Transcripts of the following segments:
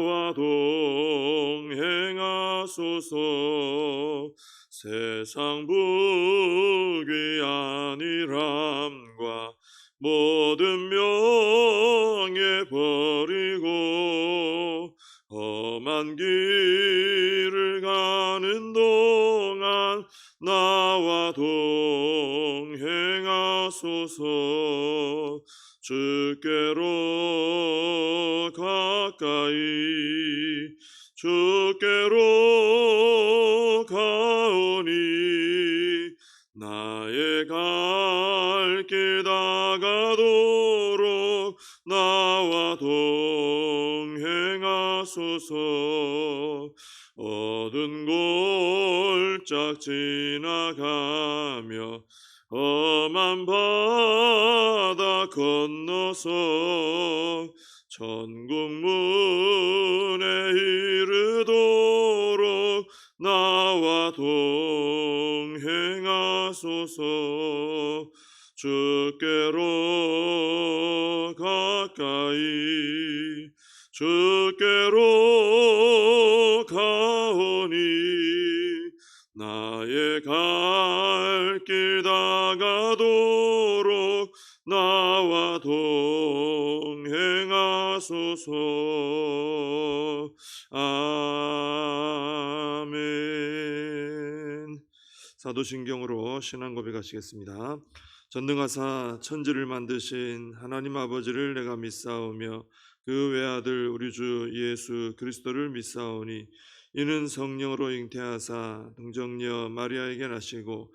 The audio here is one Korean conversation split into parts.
나와 동행하소서. 세상 부귀 아니람과 모든 명예 버리고 험한 길을 가는 동안 나와 동행하소서 주께로 가까이 주께로 가오니 나의 갈 길 다가도록 나와 동행하소서. 어두운 골짝 지나가며 험한 바다 건너서 천국 문에 이르도록 나와 동행하소서. 주께로 가까이 주께로 가오니 동행하소서 아멘 사도신경으로 신앙 고백 하시겠습니다. 전능하사 천지를 만드신 하나님 아버지를 내가 믿사오며 그 외아들 우리 주 예수 그리스도를 믿사오니 이는 성령으로 잉태하사 동정녀 마리아에게 나시고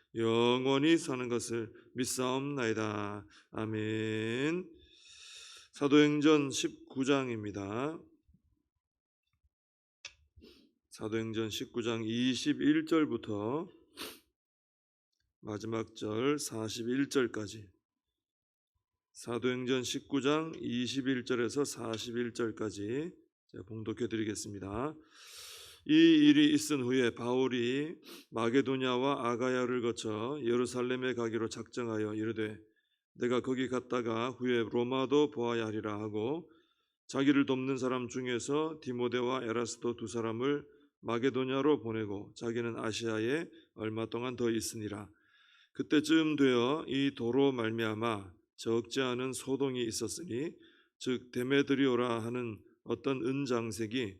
영원히 사는 것을 믿사옵나이다. 아멘. 사도행전 19장입니다. 사도행전 19장 21절부터 마지막 절 41절까지 사도행전 19장 21절에서 41절까지 제가 봉독해 드리겠습니다. 이 일이 있은 후에 바울이 마게도냐와 아가야를 거쳐 예루살렘에 가기로 작정하여 이르되 내가 거기 갔다가 후에 로마도 보아야 하리라 하고 자기를 돕는 사람 중에서 디모데와 에라스도 두 사람을 마게도냐로 보내고 자기는 아시아에 얼마 동안 더 있으니라. 그때쯤 되어 이 도로 말미암아 적지 않은 소동이 있었으니 즉 데메드리오라 하는 어떤 은장색이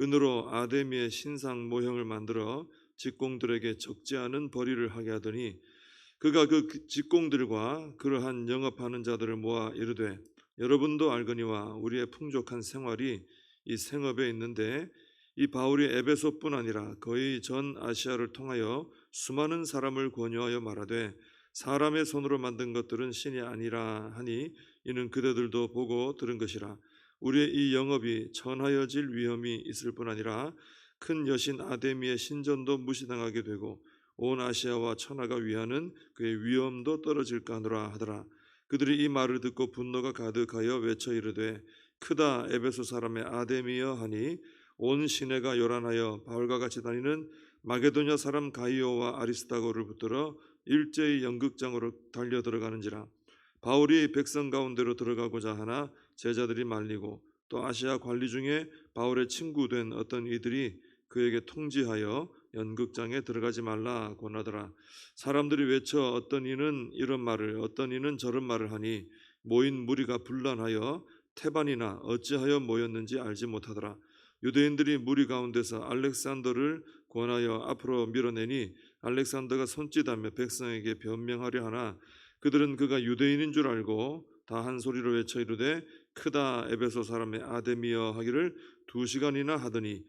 은으로 아데미의 신상 모형을 만들어 직공들에게 적지 않은 벌이를 하게 하더니 그가 그 직공들과 그러한 영업하는 자들을 모아 이르되 여러분도 알거니와 우리의 풍족한 생활이 이 생업에 있는데 이 바울이 에베소뿐 아니라 거의 전 아시아를 통하여 수많은 사람을 권유하여 말하되 사람의 손으로 만든 것들은 신이 아니라 하니 이는 그대들도 보고 들은 것이라 우리의 이 영업이 천하여질 위험이 있을 뿐 아니라 큰 여신 아데미의 신전도 무시당하게 되고 온 아시아와 천하가 위하는 그의 위엄도 떨어질까 하노라 하더라. 그들이 이 말을 듣고 분노가 가득하여 외쳐 이르되 크다 에베소 사람의 아데미여 하니 온 시내가 요란하여 바울과 같이 다니는 마게도냐 사람 가이오와 아리스타고를 붙들어 일제히 연극장으로 달려 들어가는지라. 바울이 백성 가운데로 들어가고자 하나 제자들이 말리고 또 아시아 관리 중에 바울의 친구 된 어떤 이들이 그에게 통지하여 연극장에 들어가지 말라 권하더라. 사람들이 외쳐 어떤 이는 이런 말을 어떤 이는 저런 말을 하니 모인 무리가 분란하여 태반이나 어찌하여 모였는지 알지 못하더라. 유대인들이 무리 가운데서 알렉산더를 권하여 앞으로 밀어내니 알렉산더가 손짓하며 백성에게 변명하려 하나 그들은 그가 유대인인 줄 알고 다 한 소리로 외쳐 이르되 크다 에베소 사람의 아데미어 하기를 두 시간이나 하더니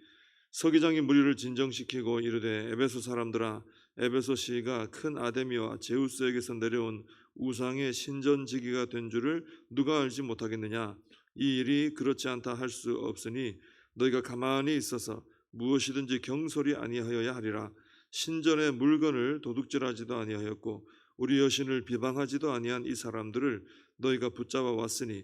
서기장이 무리를 진정시키고 이르되 에베소 사람들아 에베소 시가 큰 아데미와 제우스에게서 내려온 우상의 신전지기가 된 줄을 누가 알지 못하겠느냐? 이 일이 그렇지 않다 할 수 없으니 너희가 가만히 있어서 무엇이든지 경솔이 아니하여야 하리라. 신전의 물건을 도둑질하지도 아니하였고 우리 여신을 비방하지도 아니한 이 사람들을 너희가 붙잡아 왔으니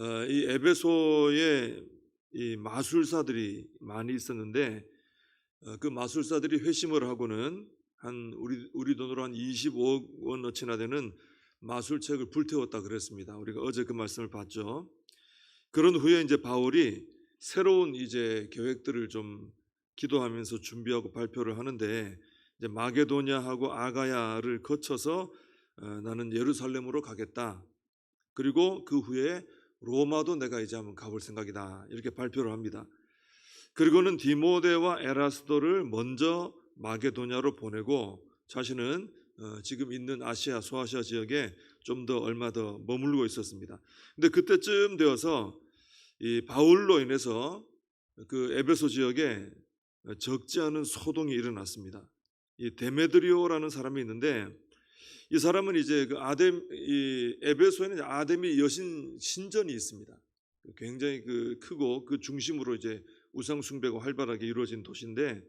어, 이 에베소에 이 마술사들이 많이 있었는데 어, 그 마술사들이 회심을 하고는 한 우리 우리 돈으로 한 25억 원어치나 되는 마술책을 불태웠다 그랬습니다. 우리가 어제 그 말씀을 봤죠. 그런 후에 이제 바울이 새로운 이제 계획들을 좀 기도하면서 준비하고 발표를 하는데 이제 마게도냐하고 아가야를 거쳐서 어, 나는 예루살렘으로 가겠다. 그리고 그 후에 로마도 내가 이제 한번 가볼 생각이다. 이렇게 발표를 합니다. 그리고는 디모데와 에라스도를 먼저 마게도냐로 보내고 자신은 어, 지금 있는 아시아 소아시아 지역에 좀 더 얼마 더 머물고 있었습니다. 근데 그때쯤 되어서 이 바울로 인해서 그 에베소 지역에 적지 않은 소동이 일어났습니다. 이 데메드리오라는 사람이 있는데 이 사람은 이제 그 아뎀 이 에베소에는 아데미 여신 신전이 있습니다. 굉장히 그 크고 그 중심으로 이제 우상 숭배가 활발하게 이루어진 도시인데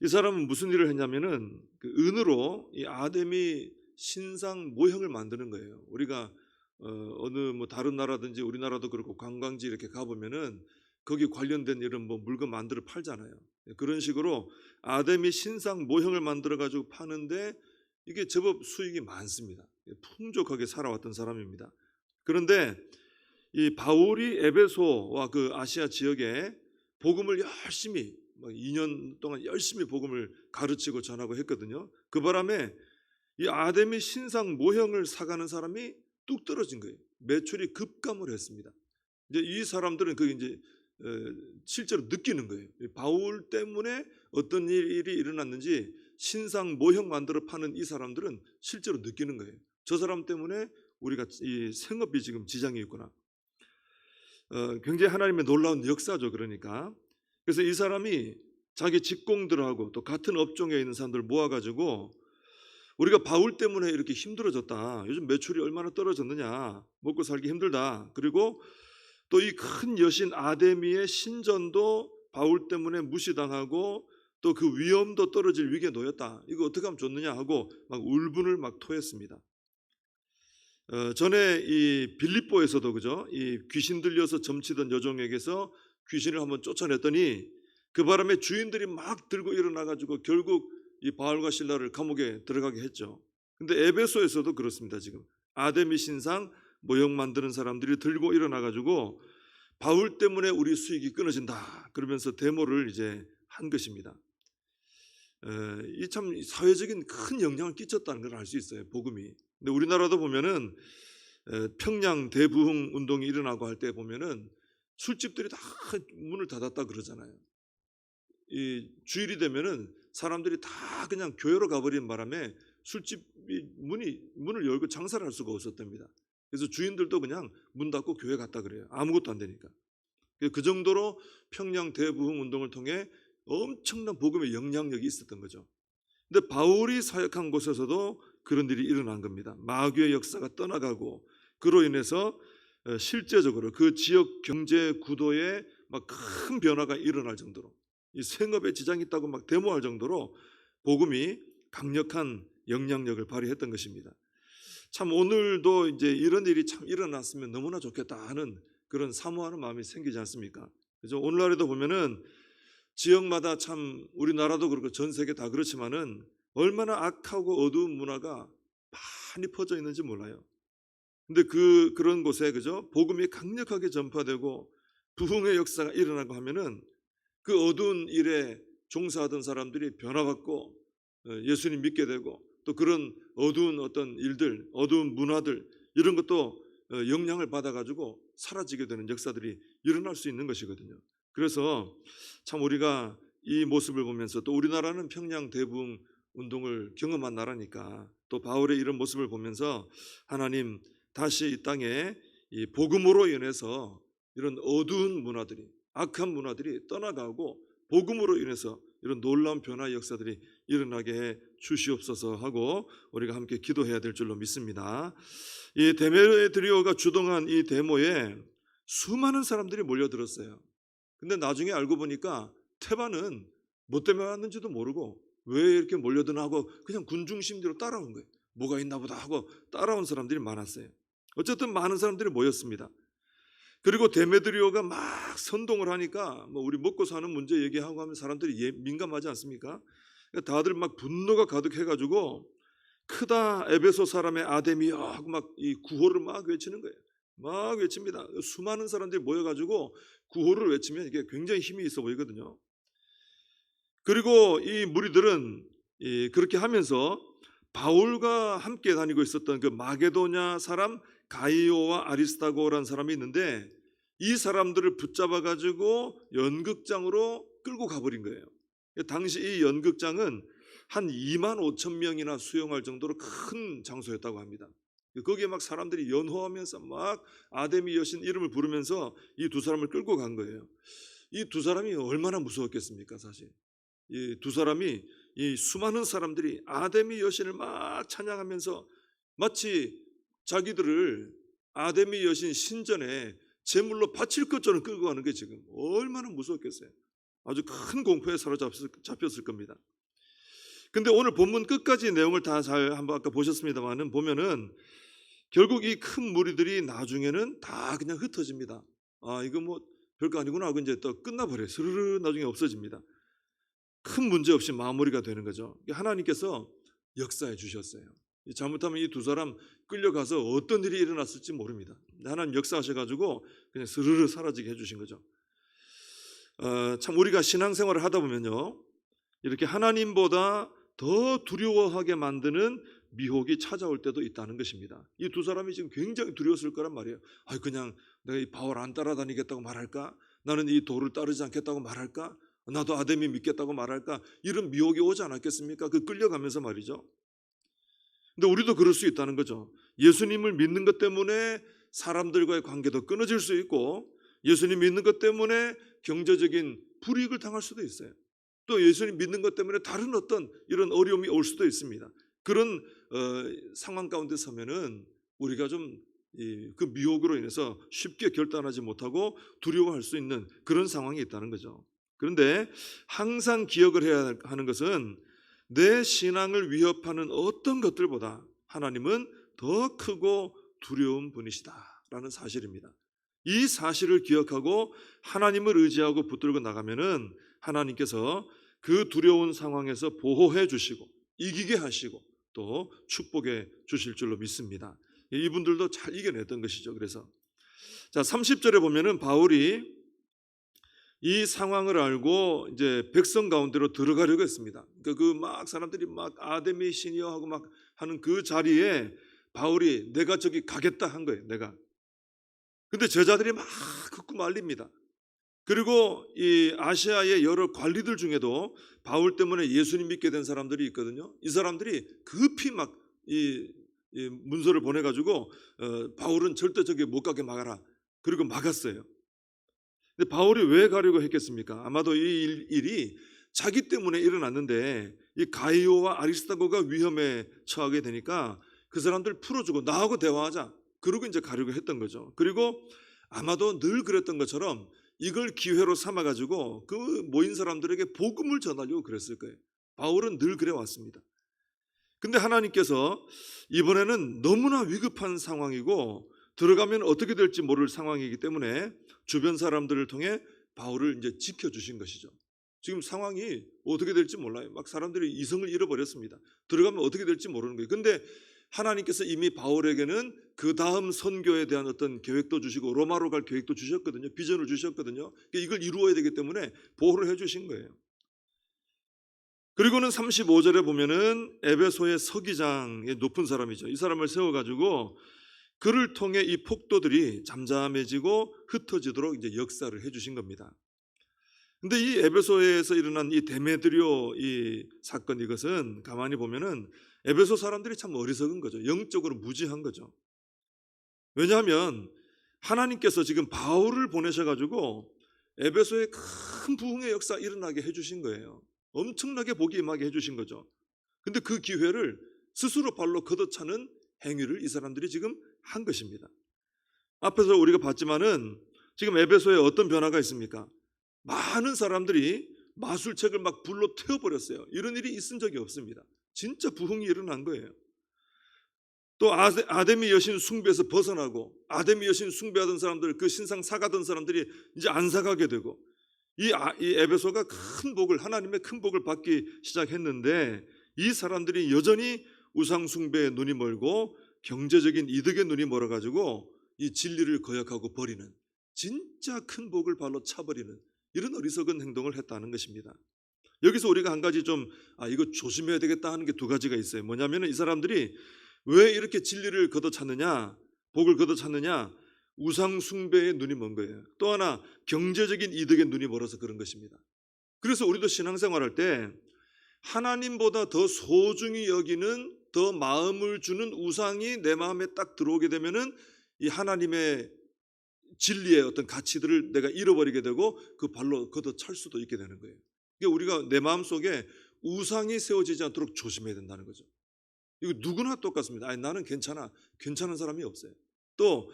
이 사람은 무슨 일을 했냐면은 그 은으로 이 아데미 신상 모형을 만드는 거예요. 우리가 어, 어느 뭐 다른 나라든지 우리나라도 그렇고 관광지 이렇게 가보면은 거기 관련된 이런 뭐 물건 만들어 팔잖아요. 그런 식으로 아데미 신상 모형을 만들어 가지고 파는데 이게 제법 수익이 많습니다. 풍족하게 살아왔던 사람입니다. 그런데 이 바울이 에베소와 그 아시아 지역에 복음을 열심히 뭐 2년 동안 열심히 복음을 가르치고 전하고 했거든요. 그 바람에 이 아데미 신상 모형을 사가는 사람이 뚝 떨어진 거예요. 매출이 급감을 했습니다. 이제 이 사람들은 그게 이제 어, 실제로 느끼는 거예요. 이 바울 때문에 어떤 일이 일어났는지 신상 모형 만들어 파는 이 사람들은 실제로 느끼는 거예요. 저 사람 때문에 우리가 이 생업이 지금 지장이 있구나. 어, 굉장히 하나님의 놀라운 역사죠. 그러니까 그래서 이 사람이 자기 직공들하고 또 같은 업종에 있는 사람들 모아가지고 우리가 바울 때문에 이렇게 힘들어졌다. 요즘 매출이 얼마나 떨어졌느냐. 먹고 살기 힘들다. 그리고 또 이 큰 여신 아데미의 신전도 바울 때문에 무시당하고 또 그 위험도 떨어질 위기에 놓였다. 이거 어떻게 하면 좋느냐 하고 막 울분을 막 토했습니다. 어, 전에 이 빌립보에서도 그죠? 이 귀신 들려서 점치던 여종에게서 귀신을 한번 쫓아냈더니 그 바람에 주인들이 막 들고 일어나 가지고 결국 이 바울과 신라를 감옥에 들어가게 했죠. 근데 에베소에서도 그렇습니다. 지금 아데미 신상 모형 만드는 사람들이 들고 일어나 가지고 바울 때문에 우리 수익이 끊어진다. 그러면서 데모를 이제 한 것입니다. 이 참 사회적인 큰 영향을 끼쳤다는 걸 알 수 있어요. 복음이. 근데 우리나라도 보면은 에, 평양 대부흥 운동이 일어나고 할 때 보면은 술집들이 다 문을 닫았다 그러잖아요. 이 주일이 되면은 사람들이 다 그냥 교회로 가버린 바람에 술집이 문이 문을 열고 장사를 할 수가 없었답니다. 그래서 주인들도 그냥 문 닫고 교회 갔다 그래요. 아무것도 안 되니까. 그 정도로 평양 대부흥 운동을 통해 엄청난 복음의 영향력이 있었던 거죠. 근데 바울이 사역한 곳에서도 그런 일이 일어난 겁니다. 마귀의 역사가 떠나가고 그로 인해서 어, 실제적으로 그 지역 경제 구도에 막 큰 변화가 일어날 정도로 이 생업에 지장이 있다고 막 데모할 정도로 복음이 강력한 영향력을 발휘했던 것입니다. 참 오늘도 이제 이런 일이 참 일어났으면 너무나 좋겠다 하는 그런 사모하는 마음이 생기지 않습니까? 그죠? 오늘날에도 보면은 지역마다 참 우리나라도 그렇고 전 세계 다 그렇지만은 얼마나 악하고 어두운 문화가 많이 퍼져 있는지 몰라요. 근데 그 그런 곳에 그죠? 복음이 강력하게 전파되고 부흥의 역사가 일어나고 하면은 그 어두운 일에 종사하던 사람들이 변화받고 어, 예수님 믿게 되고 또 그런 어두운 어떤 일들, 어두운 문화들 이런 것도 어, 영향을 받아 가지고 사라지게 되는 역사들이 일어날 수 있는 것이거든요. 그래서 참 우리가 이 모습을 보면서 또 우리나라는 평양 대붕 운동을 경험한 나라니까 또 바울의 이런 모습을 보면서 하나님 다시 이 땅에 이 복음으로 인해서 이런 어두운 문화들이 악한 문화들이 떠나가고 복음으로 인해서 이런 놀라운 변화 역사들이 일어나게 해 주시옵소서 하고 우리가 함께 기도해야 될 줄로 믿습니다. 이 데메드리오가 주동한 이 데모에 수많은 사람들이 몰려들었어요. 근데 나중에 알고 보니까 테바는 뭐 때문에 왔는지도 모르고 왜 이렇게 몰려드나 하고 그냥 군중심리로 따라온 거예요. 뭐가 있나 보다 하고 따라온 사람들이 많았어요. 어쨌든 많은 사람들이 모였습니다. 그리고 데메드리오가 막 선동을 하니까 뭐 우리 먹고 사는 문제 얘기하고 하면 사람들이 예- 민감하지 않습니까? 그러니까 다들 막 분노가 가득해가지고 크다 에베소 사람의 아데미여 하고 막 이 구호를 막 외치는 거예요. 막 외칩니다. 수많은 사람들이 모여가지고 구호를 외치면 이게 굉장히 힘이 있어 보이거든요. 그리고 이 무리들은 이 그렇게 하면서 바울과 함께 다니고 있었던 그 마게도냐 사람 가이오와 아리스타고라는 사람이 있는데 이 사람들을 붙잡아 가지고 연극장으로 끌고 가버린 거예요. 당시 이 연극장은 한 2만 5천 명이나 수용할 정도로 큰 장소였다고 합니다. 거기에 막 사람들이 연호하면서 막 아데미 여신 이름을 부르면서 이 두 사람을 끌고 간 거예요. 이 두 사람이 얼마나 무서웠겠습니까, 사실. 이 두 사람이 이 수많은 사람들이 아데미 여신을 막 찬양하면서 마치 자기들을 아데미 여신 신전에 제물로 바칠 것처럼 끌고 가는 게 지금 얼마나 무서웠겠어요. 아주 큰 공포에 사로잡혔을 겁니다. 근데 오늘 본문 끝까지 내용을 다 잘 한번 아까 보셨습니다만은 보면은 결국 이 큰 무리들이 나중에는 다 그냥 흩어집니다. 아 이거 뭐 별거 아니구나 하고 이제 또 끝나버려요. 스르르 나중에 없어집니다. 큰 문제 없이 마무리가 되는 거죠. 하나님께서 역사해 주셨어요. 잘못하면 이 두 사람 끌려가서 어떤 일이 일어났을지 모릅니다. 하나님 역사하셔가지고 그냥 스르르 사라지게 해주신 거죠. 어, 참 우리가 신앙생활을 하다 보면요, 이렇게 하나님보다 더 두려워하게 만드는 미혹이 찾아올 때도 있다는 것입니다. 이 두 사람이 지금 굉장히 두려웠을 거란 말이에요. 아, 그냥 내가 이 바울 안 따라다니겠다고 말할까? 나는 이 도를 따르지 않겠다고 말할까? 나도 아데미 믿겠다고 말할까? 이런 미혹이 오지 않았겠습니까? 그 끌려가면서 말이죠. 근데 우리도 그럴 수 있다는 거죠. 예수님을 믿는 것 때문에 사람들과의 관계도 끊어질 수 있고 예수님 믿는 것 때문에 경제적인 불이익을 당할 수도 있어요. 또 예수님 믿는 것 때문에 다른 어떤 이런 어려움이 올 수도 있습니다. 그런 어, 상황 가운데 서면은 우리가 좀 그 미혹으로 인해서 쉽게 결단하지 못하고 두려워할 수 있는 그런 상황이 있다는 거죠. 그런데 항상 기억을 해야 하는 것은 내 신앙을 위협하는 어떤 것들보다 하나님은 더 크고 두려운 분이시다라는 사실입니다. 이 사실을 기억하고 하나님을 의지하고 붙들고 나가면은 하나님께서 그 두려운 상황에서 보호해 주시고 이기게 하시고 또 축복해 주실 줄로 믿습니다. 이분들도 잘 이겨냈던 것이죠. 그래서 자 30절에 보면은 바울이 이 상황을 알고 이제 백성 가운데로 들어가려고 했습니다. 그막 그러니까 사람들이 막 아데미 신이여 하고 막 하는 그 자리에 바울이 내가 저기 가겠다 한 거예요. 내가. 근데 제자들이 막 긋고 말립니다. 그리고 이 아시아의 여러 관리들 중에도 바울 때문에 예수님 믿게 된 사람들이 있거든요. 이 사람들이 급히 막이 이 문서를 보내가지고 어, 바울은 절대 저기 못 가게 막아라. 그리고 막았어요. 근데 바울이 왜 가려고 했겠습니까? 아마도 이 일, 일이 자기 때문에 일어났는데 이 가이오와 아리스타고가 위험에 처하게 되니까 그 사람들 풀어주고 나하고 대화하자. 그러고 이제 가려고 했던 거죠. 그리고 아마도 늘 그랬던 것처럼 이걸 기회로 삼아 가지고 그 모인 사람들에게 복음을 전하려고 그랬을 거예요. 바울은 늘 그래 왔습니다. 근데 하나님께서 이번에는 너무나 위급한 상황이고 들어가면 어떻게 될지 모를 상황이기 때문에 주변 사람들을 통해 바울을 이제 지켜 주신 것이죠. 지금 상황이 어떻게 될지 몰라요. 막 사람들이 이성을 잃어버렸습니다. 들어가면 어떻게 될지 모르는 거예요. 근데 하나님께서 이미 바울에게는 그 다음 선교에 대한 어떤 계획도 주시고 로마로 갈 계획도 주셨거든요. 비전을 주셨거든요. 그러니까 이걸 이루어야 되기 때문에 보호를 해 주신 거예요. 그리고는 35절에 보면은 에베소의 서기장의 높은 사람이죠. 이 사람을 세워 가지고 그를 통해 이 폭도들이 잠잠해지고 흩어지도록 이제 역사를 해 주신 겁니다. 근데 이 에베소에서 일어난 이 데메드리오 이 사건 이것은 가만히 보면은 에베소 사람들이 참 어리석은 거죠. 영적으로 무지한 거죠. 왜냐하면 하나님께서 지금 바울을 보내셔가지고 에베소에 큰 부흥의 역사 일어나게 해주신 거예요. 엄청나게 복이 임하게 해주신 거죠. 근데 그 기회를 스스로 발로 걷어차는 행위를 이 사람들이 지금 한 것입니다. 앞에서 우리가 봤지만은 지금 에베소에 어떤 변화가 있습니까? 많은 사람들이 마술책을 막 불로 태워버렸어요. 이런 일이 있은 적이 없습니다. 진짜 부흥이 일어난 거예요. 또 아데- 아데미 여신 숭배에서 벗어나고 아데미 여신 숭배하던 사람들 그 신상 사가던 사람들이 이제 안 사가게 되고 이, 아- 이 에베소가 큰 복을 하나님의 큰 복을 받기 시작했는데 이 사람들이 여전히 우상 숭배에 눈이 멀고 경제적인 이득에 눈이 멀어 가지고 이 진리를 거역하고 버리는 진짜 큰 복을 발로 차버리는 이런 어리석은 행동을 했다는 것입니다. 여기서 우리가 한 가지 좀 아, 이거 조심해야 되겠다 하는 게 두 가지가 있어요. 뭐냐면은 이 사람들이 왜 이렇게 진리를 걷어찼느냐, 복을 걷어찼느냐, 우상 숭배에 눈이 먼 거예요. 또 하나 경제적인 이득에 눈이 멀어서 그런 것입니다. 그래서 우리도 신앙생활 할 때 하나님보다 더 소중히 여기는 더 마음을 주는 우상이 내 마음에 딱 들어오게 되면은 이 하나님의 진리의 어떤 가치들을 내가 잃어버리게 되고 그 발로 걷어 찰 수도 있게 되는 거예요. 그러니까 우리가 내 마음 속에 우상이 세워지지 않도록 조심해야 된다는 거죠. 이거 누구나 똑같습니다. 아니 나는 괜찮아. 괜찮은 사람이 없어요. 또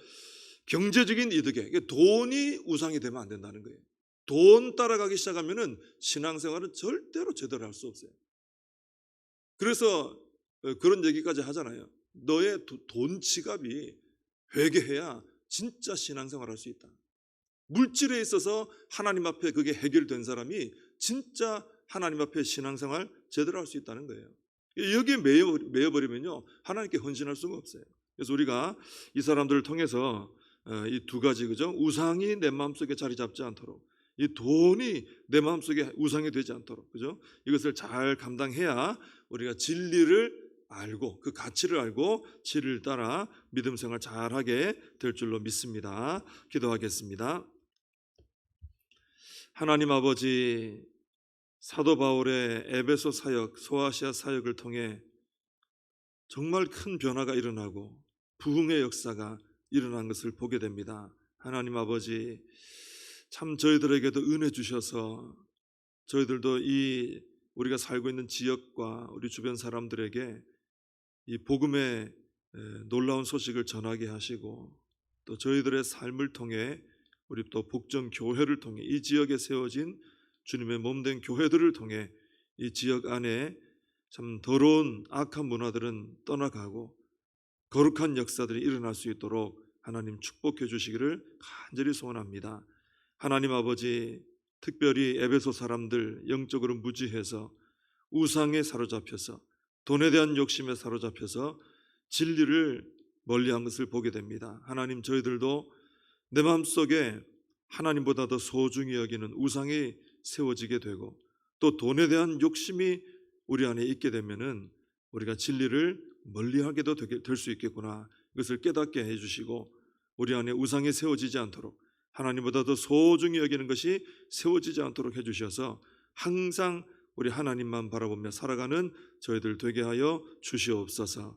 경제적인 이득에 돈이 우상이 되면 안 된다는 거예요. 돈 따라가기 시작하면은 신앙생활은 절대로 제대로 할 수 없어요. 그래서 어, 그런 얘기까지 하잖아요. 너의 도- 돈 지갑이 회개해야 진짜 신앙생활 할 수 있다. 물질에 있어서 하나님 앞에 그게 해결된 사람이 진짜 하나님 앞에 신앙생활 제대로 할 수 있다는 거예요. 여기에 매여, 매여 버리면요 하나님께 헌신할 수가 없어요. 그래서 우리가 이 사람들을 통해서 어, 이두 가지 그죠 우상이 내 마음속에 자리 잡지 않도록 이 돈이 내 마음속에 우상이 되지 않도록 그죠 이것을 잘 감당해야 우리가 진리를 알고 그 가치를 알고 진리를 따라 믿음 생활 잘하게 될 줄로 믿습니다. 기도하겠습니다. 하나님 아버지 사도 바울의 에베소 사역, 소아시아 사역을 통해 정말 큰 변화가 일어나고 부흥의 역사가 일어난 것을 보게 됩니다. 하나님 아버지 참 저희들에게도 은혜 주셔서 저희들도 이 우리가 살고 있는 지역과 우리 주변 사람들에게 이 복음의 에, 놀라운 소식을 전하게 하시고 또 저희들의 삶을 통해 우리 또 복정 교회를 통해 이 지역에 세워진 주님의 몸된 교회들을 통해 이 지역 안에 참 더러운 악한 문화들은 떠나가고 거룩한 역사들이 일어날 수 있도록 하나님 축복해 주시기를 간절히 소원합니다. 하나님 아버지 특별히 에베소 사람들 영적으로 무지해서 우상에 사로잡혀서 돈에 대한 욕심에 사로잡혀서 진리를 멀리한 것을 보게 됩니다. 하나님 저희들도 내 마음속에 하나님보다 더 소중히 여기는 우상이 세워지게 되고 또 돈에 대한 욕심이 우리 안에 있게 되면은 우리가 진리를 멀리하게도 될 수 있겠구나 이것을 깨닫게 해주시고 우리 안에 우상이 세워지지 않도록 하나님보다 더 소중히 여기는 것이 세워지지 않도록 해주셔서 항상 우리 하나님만 바라보며 살아가는 저희들 되게 하여 주시옵소서.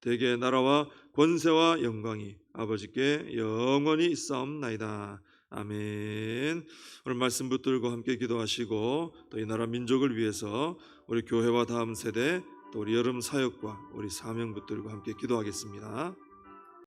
대개 나라와 권세와 영광이 아버지께 영원히 있사옵나이다. 아멘. 오늘 말씀 붙들고 함께 기도하시고 또 이 나라 민족을 위해서 우리 교회와 다음 세대 또 우리 여름 사역과 우리 사명 붙들고 함께 기도하겠습니다.